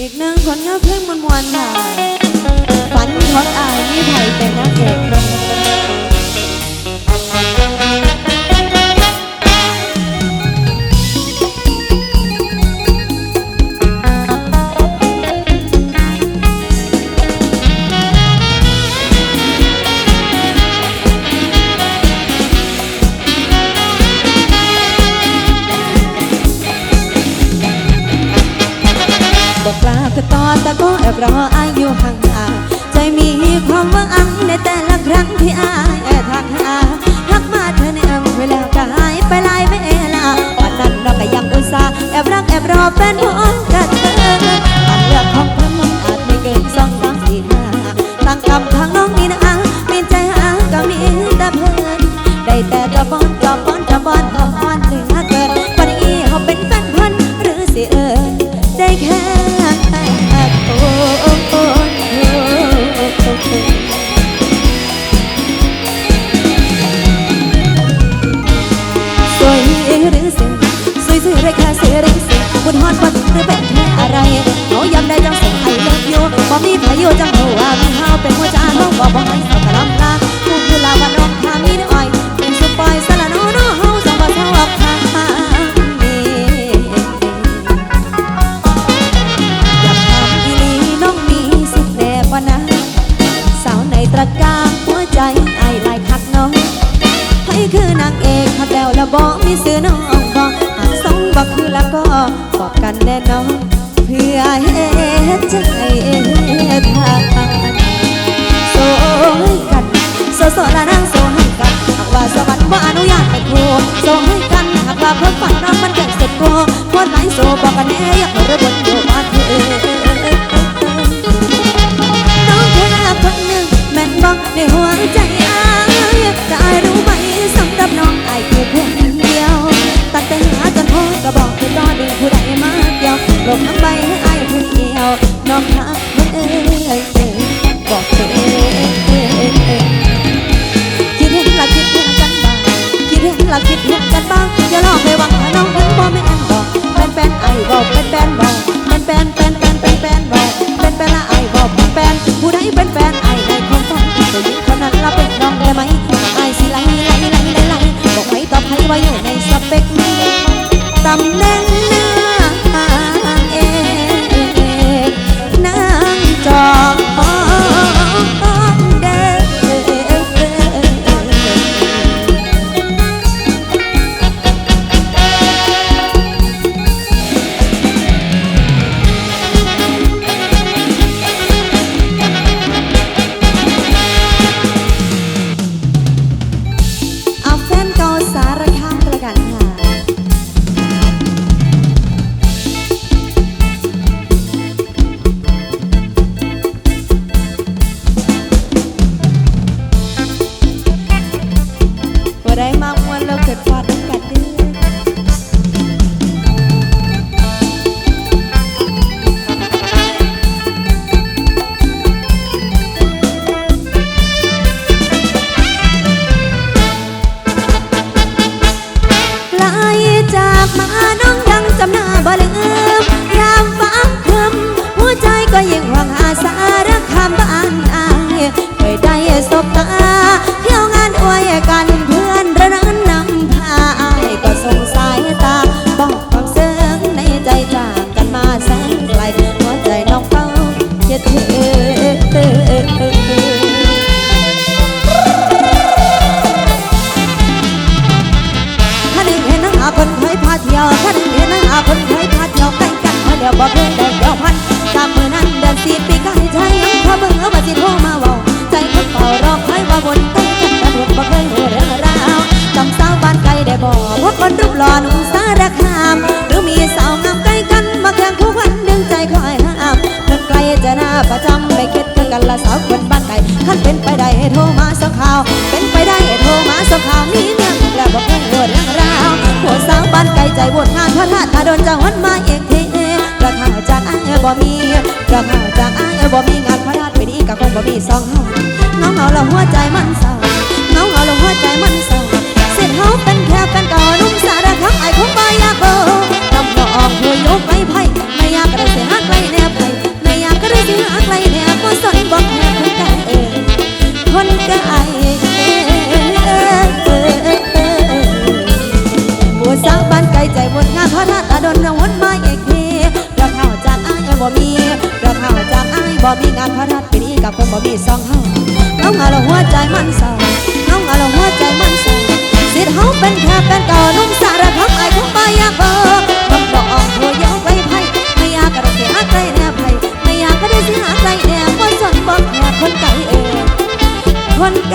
อีกหนึ่งคนเงาอเพลงมันมวนค่ะ ฝันทอดอายนี่ไผ่เป็นนักเอก แต่เพราะอายุห่างห่างใจมีความหวังในแต่ละครั้งที่อายแอบทักหาทักมาเธอในอำเวลาก็หายไปหลายเวลาวันนั้นเราก็ยังอุตส่าห์แอบรักแอบรอแฟนผู้ 走了呢 ก็ยิ่งหวังหาสารคำบ้านอายเคยได้สบตาเที่ยวงานอวยกันเพื่อนระนั้นนำพาอายก็สงสายตาบอกความเสื่งในใจจากกันมาแสงไกลหัวใจน้องเฝ้าคิดถึงคนเคยพาเที่ยวท่านเห็นหน้าคนเคยพาเที่ยวใกล้กันเดียวบอกเลน สิปีกันใจถ้าเบิ่อว่าสิโทรมาเว้าใจคนเฝ้ารอคอยว่าบนใต้กันตะดุดบ่เคยหัวเรื่องราวจำสาวบ้านไกลได้บ่ว่าคนรูปหล่อหนุ่มสารคาม หรือมีสาวงามใกล้กันมาแข่งคู่วันดึงใจคอยห้ามเมื่อไกลจะหน้าประจำไม่คิดกันกันละสาวคนบ้านไกลขันเป็นไปได้โทรมาสักข่าว เป็นไปได้โทรมาสักข่าวมีเนี่ยแล้วบ่เคยหัวเรื่องราวหัวสาวบ้านไกลใจวนงานพัะธาตุดนจะวัน บ่มีงานพระราชไปดีก็คงบ่มีสองเฮาเงาเงาแล้วหัวใจมันเศร้าเงาเงาแล้วหัวใจมันเศร้าเสร็จเฮาเป็นแค่กันก่อนุ่มสาระคัมไอ้คงบ่อยากเบอนำบ่ออกหัวยกไปไพ่ไม่อยากกระเสียหาไกลแนบไพ่ไม่อยากกระเสียหาไกลแนบบ่สนบ่แค่คนไกลเองคนไกลผู้สาวบ้านไกลใจวนงานพราะราชอดลงวนมาเอกเทรักเฮาจากอ้ายบ่มี บ่มีงานพระราชปีนี้กับคนบ่มีซองเฮาน้องเอาละหัวใจมันเศร้าน้องเอาละหัวใจมันเศร้าสิทธิ์เฮาเป็นแค่เป็นก่อนุ่มสารพัดไอ้คงบ่อยากเบอคำบอกออกโทรยกไว้ไพ่ไม่อยากกระเสียใจแน่ไพ่ไม่อยากก็ได้เสียใจแน่บ่สนบ่แค่คนไก่เองคนไ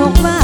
พี่ทุกวัน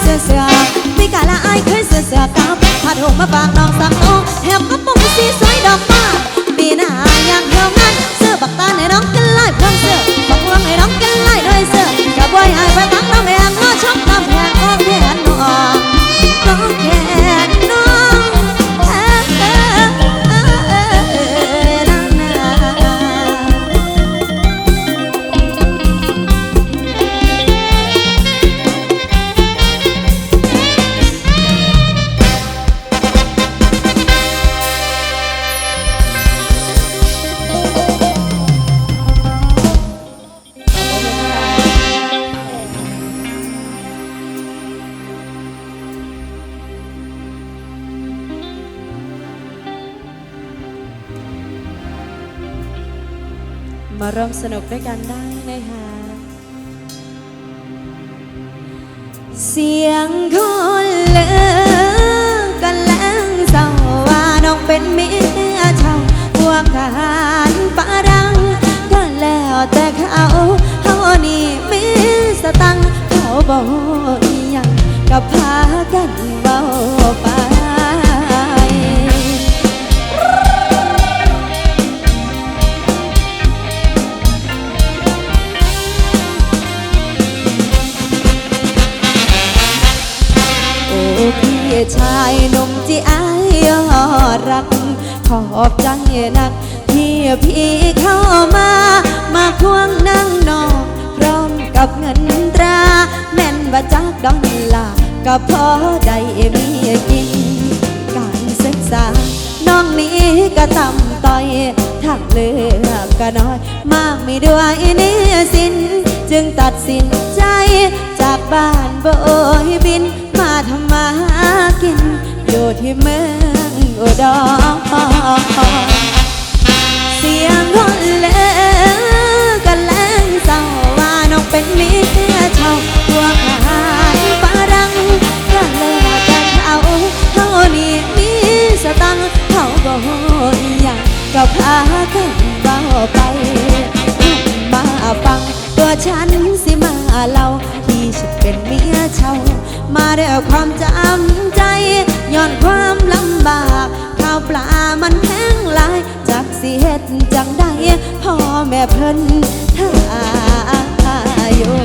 เสือเสือพี่กาละอายเคยเสือเสือกับผัดหงมาฝากน้องสักโตแถมกระปุกสีสวยดอกฟ้าปีหน้าอยากเที่ยวงานเสื้อบักตาให้น้องกันไล่เพิ่มเสื้อบักพวงให้น้องกันไล่ด้วยเสื้อกับไว้ไอ้ายไป ร่วมสนุกด้วยกันได้นะคะ เสียงคนเลิกกันแล้วเศร้าว่าน้องเป็นเมียเช่าพวกทหารปารังก็แล้วแต่เขาเขานี่มีสตังเขาบอกอีหยังกับพา ก็ต่ำต่อยทางเลือกก็น้อย มากไม่ด้วยนี่สิน จึงตัดสินใจจากบ้านโบยบิน มาทำมาหากิน อยู่ที่เมืองอุดรเสียงคนเลือกันแรงเศร้าวาน้องเป็นมิเสีชาวตัวขารังก็เลิกกันเอาเท่านี้มีสตังเขาบอ ก็พาขึ้นเฝ้าไป มาฟังตัวฉันสิมาเล่าที่ฉันเป็นเมียเช่า มาแล้วความจำใจย้อนความลำบากข้าวปลามันแพงหลาย จากสิเฮ็ดจังได้พ่อแม่เพิ่นท่าอยู่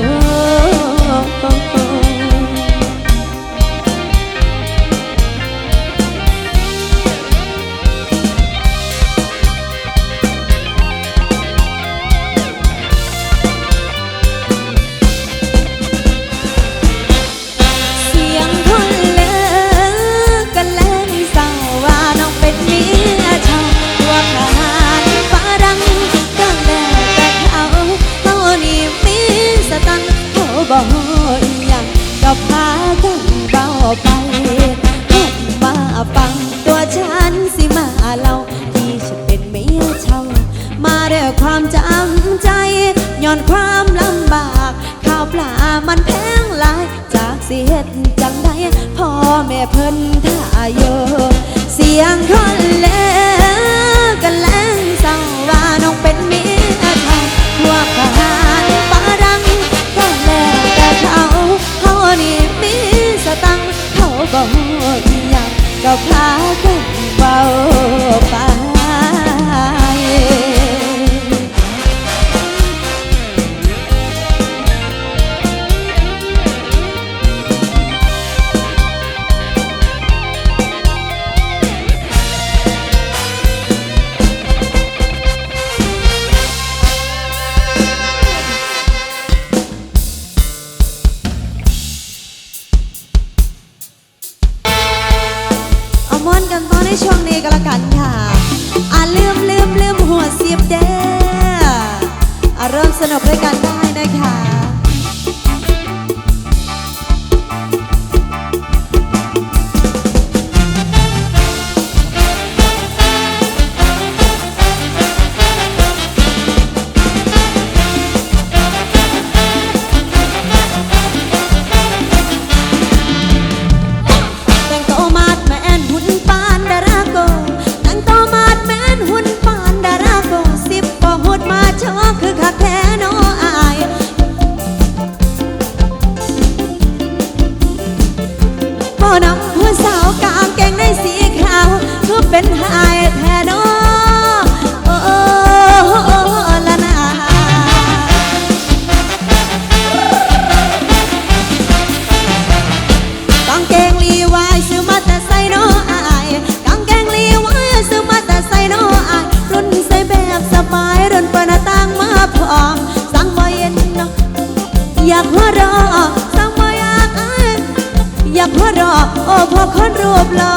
กันต่อในช่วงนี้ก็แล้วกันค่ะอ่าลืมลืมลืมหัวเสียบเด้อเริ่มสนุกด้วยกันได้นะคะ อยากหัวเราะสาวบ่อยากอายอยากหัวเราะโอ้พอคนรูปหล่อ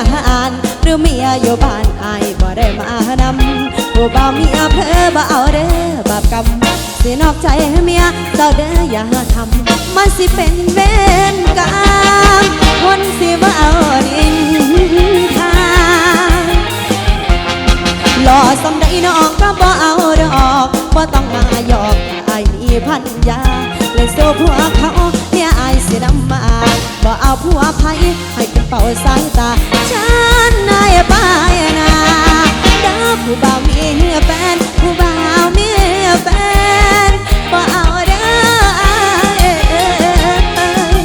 านหารหรือเมียอยู่บ้านอายบ่ได้มานำผู้บ่าวเมียเพอบ่เอาเด้อบาปกรรมสินอกใจเมียเจ้าเด้ออย่าทำมันสิเป็นเวรกรรมคนสิมาเอาดินทางหล่อสำใดน้องก็บ่เอาดอกบ่ต้องมาหยอกอายมีพันยา เลยโซ่ผัวเขาเนี่ยอายสินำมาบ่เอาผัวไผให้เป็นเป่าสายตาฉันนายไปนาเด้อผู้บ่าวมีแฟนผู้บ่าวมีแฟนบ่เอาเด้ออาเอ้ย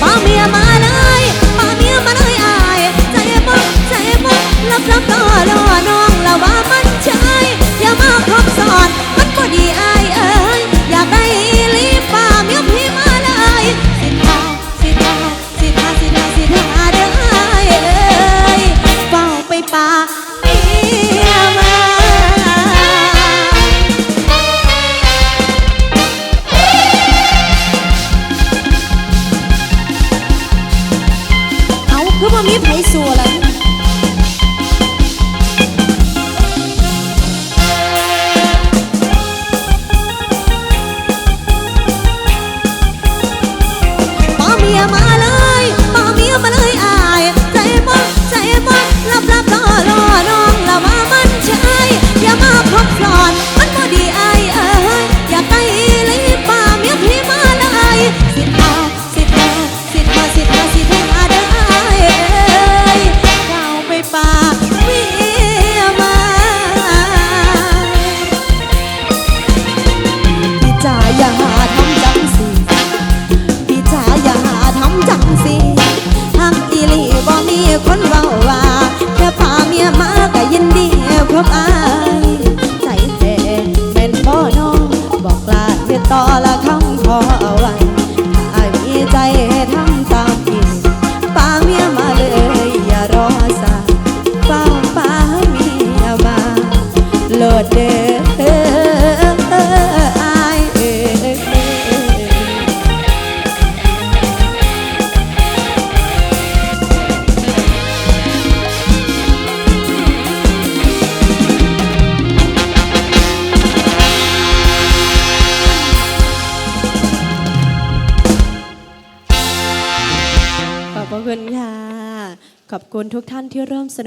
ป้าเมียมาเลยป้าเมียมาเลยอายใจบ่ใจบ่รับรับรอรอน้องละว่ามันใช่อย่ามาคบซ้อน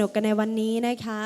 นุกกันในวันนี้นะคะ